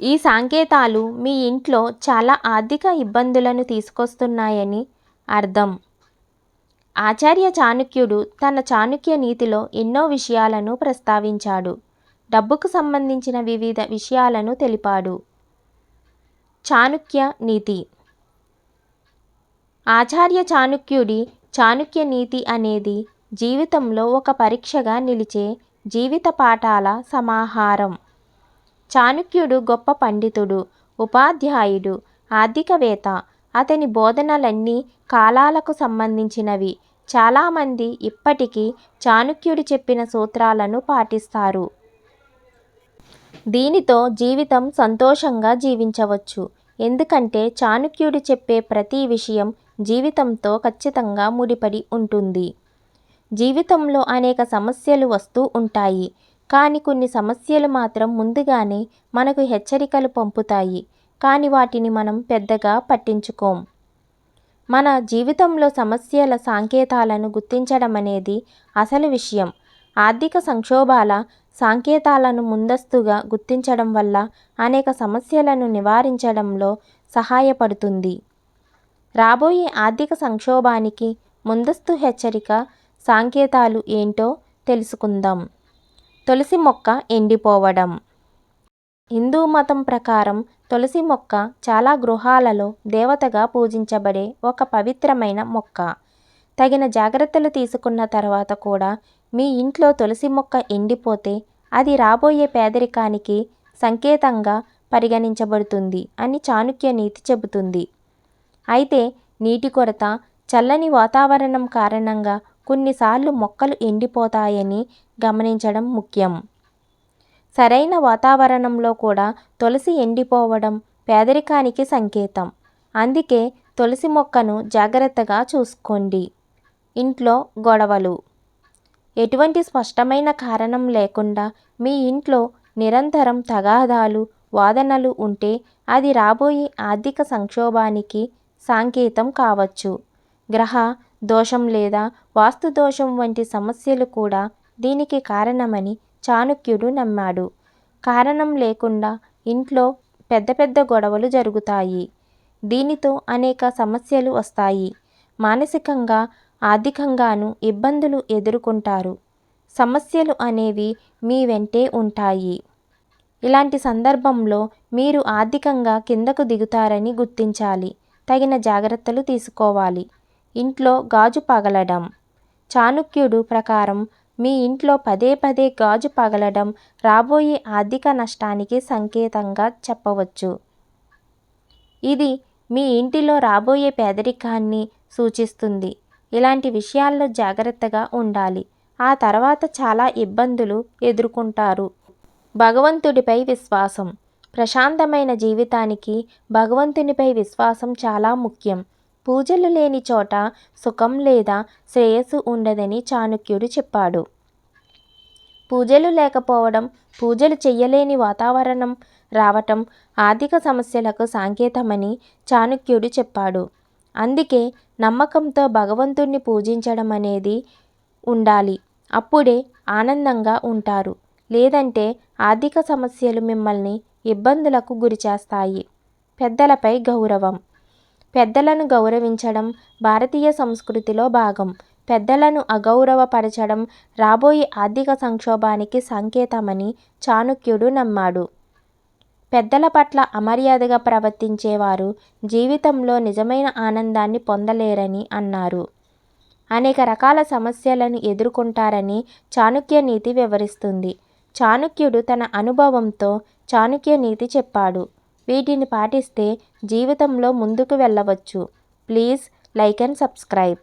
ఈ సంకేతాలు మీ ఇంట్లో చాలా ఆర్థిక ఇబ్బందులను తీసుకొస్తున్నాయని అర్థం. ఆచార్య చాణుక్యుడు తన చాణుక్య నీతిలో ఎన్నో విషయాలను ప్రస్తావించాడు. డబ్బుకు సంబంధించిన వివిధ విషయాలను తెలిపాడు. చాణుక్య నీతి. ఆచార్య చాణుక్యుడి చాణుక్య నీతి అనేది జీవితంలో ఒక పరీక్షగా నిలిచే జీవిత పాఠాల సమాహారం. చాణుక్యుడు గొప్ప పండితుడు ఉపాధ్యాయుడు ఆర్థికవేత్త. అతని బోధనలన్నీ కాలాలకు సంబంధించినవి. చాలామంది ఇప్పటికీ చాణుక్యుడు చెప్పిన సూత్రాలను పాటిస్తారు. దీనితో జీవితం సంతోషంగా జీవించవచ్చు. ఎందుకంటే చాణుక్యుడు చెప్పే ప్రతి విషయం జీవితంతో ఖచ్చితంగా ముడిపడి ఉంటుంది. జీవితంలో అనేక సమస్యలు వస్తూ ఉంటాయి. కానీ కొన్ని సమస్యలు మాత్రం ముందుగానే మనకు హెచ్చరికలు పంపుతాయి. కానీ వాటిని మనం పెద్దగా పట్టించుకోం. మన జీవితంలో సమస్యల సంకేతాలను గుర్తించడం అనేది అసలు విషయం. ఆర్థిక సంక్షోభాల సంకేతాలను ముందస్తుగా గుర్తించడం వల్ల అనేక సమస్యలను నివారించడంలో సహాయపడుతుంది. రాబోయే ఆర్థిక సంక్షోభానికి ముందస్తు హెచ్చరిక సంకేతాలు ఏంటో తెలుసుకుందాం. తులసి మొక్క ఎండిపోవడం. హిందూ మతం ప్రకారం తులసి మొక్క చాలా గృహాలలో దేవతగా పూజించబడే ఒక పవిత్రమైన మొక్క. తగిన జాగ్రత్తలు తీసుకున్న తర్వాత కూడా మీ ఇంట్లో తులసి మొక్క ఎండిపోతే అది రాబోయే పేదరికానికి సంకేతంగా పరిగణించబడుతుంది అని చాణుక్య నీతి చెబుతుంది. అయితే నీటి కొరత చల్లని వాతావరణం కారణంగా కొన్నిసార్లు మొక్కలు ఎండిపోతాయని గమనించడం ముఖ్యం. సరైన వాతావరణంలో కూడా తులసి ఎండిపోవడం పేదరికానికి సంకేతం. అందుకే తులసి మొక్కను జాగ్రత్తగా చూసుకోండి. ఇంట్లో గొడవలు. ఎటువంటి స్పష్టమైన కారణం లేకుండా మీ ఇంట్లో నిరంతరం తగాదాలు వాదనలు ఉంటే అది రాబోయే ఆర్థిక సంక్షోభానికి సంకేతం కావచ్చు. గ్రహ దోషం లేదా వాస్తు దోషం వంటి సమస్యలు కూడా దీనికి కారణమని చాణుక్యుడు నమ్మాడు. కారణం లేకుండా ఇంట్లో పెద్ద పెద్ద గొడవలు జరుగుతాయి. దీనితో అనేక సమస్యలు వస్తాయి. మానసికంగా ఆర్థికంగాను ఇబ్బందులు ఎదుర్కొంటారు. సమస్యలు అనేవి మీ వెంటే ఉంటాయి. ఇలాంటి సందర్భంలో మీరు ఆర్థికంగా కిందకు దిగుతారని గుర్తించాలి. తగిన జాగ్రత్తలు తీసుకోవాలి. ఇంట్లో గాజు పగలడం. చాణుక్యుడు ప్రకారం మీ ఇంట్లో పదే పదే గాజు పగలడం రాబోయే ఆర్థిక నష్టానికి సంకేతంగా చెప్పవచ్చు. ఇది మీ ఇంటిలో రాబోయే పేదరికాన్ని సూచిస్తుంది. ఇలాంటి విషయాల్లో జాగ్రత్తగా ఉండాలి. ఆ తర్వాత చాలా ఇబ్బందులు ఎదుర్కొంటారు. భగవంతుడిపై విశ్వాసం. ప్రశాంతమైన జీవితానికి భగవంతునిపై విశ్వాసం చాలా ముఖ్యం. పూజలు లేని చోట సుఖం లేదా శ్రేయస్సు ఉండదని చాణుక్యుడు చెప్పాడు. పూజలు లేకపోవడం పూజలు చెయ్యలేని వాతావరణం రావటం ఆర్థిక సమస్యలకు సంకేతమని చాణుక్యుడు చెప్పాడు. అందుకే నమ్మకంతో భగవంతుణ్ణి పూజించడం అనేది ఉండాలి. అప్పుడే ఆనందంగా ఉంటారు. లేదంటే ఆర్థిక సమస్యలు మిమ్మల్ని ఇబ్బందులకు గురిచేస్తాయి. పెద్దలపై గౌరవం. పెద్దలను గౌరవించడం భారతీయ సంస్కృతిలో భాగం. పెద్దలను అగౌరవపరచడం రాబోయే ఆర్థిక సంక్షోభానికి సంకేతమని చాణుక్యుడు నమ్మాడు. పెద్దల పట్ల అమర్యాదగా ప్రవర్తించేవారు జీవితంలో నిజమైన ఆనందాన్ని పొందలేరని అన్నారు. అనేక రకాల సమస్యలను ఎదుర్కొంటారని చాణుక్య నీతి వివరిస్తుంది. చాణుక్యుడు తన అనుభవంతో చాణుక్య నీతి చెప్పాడు. వీటిని పాటిస్తే జీవితంలో ముందుకు వెళ్ళవచ్చు. Please like and subscribe.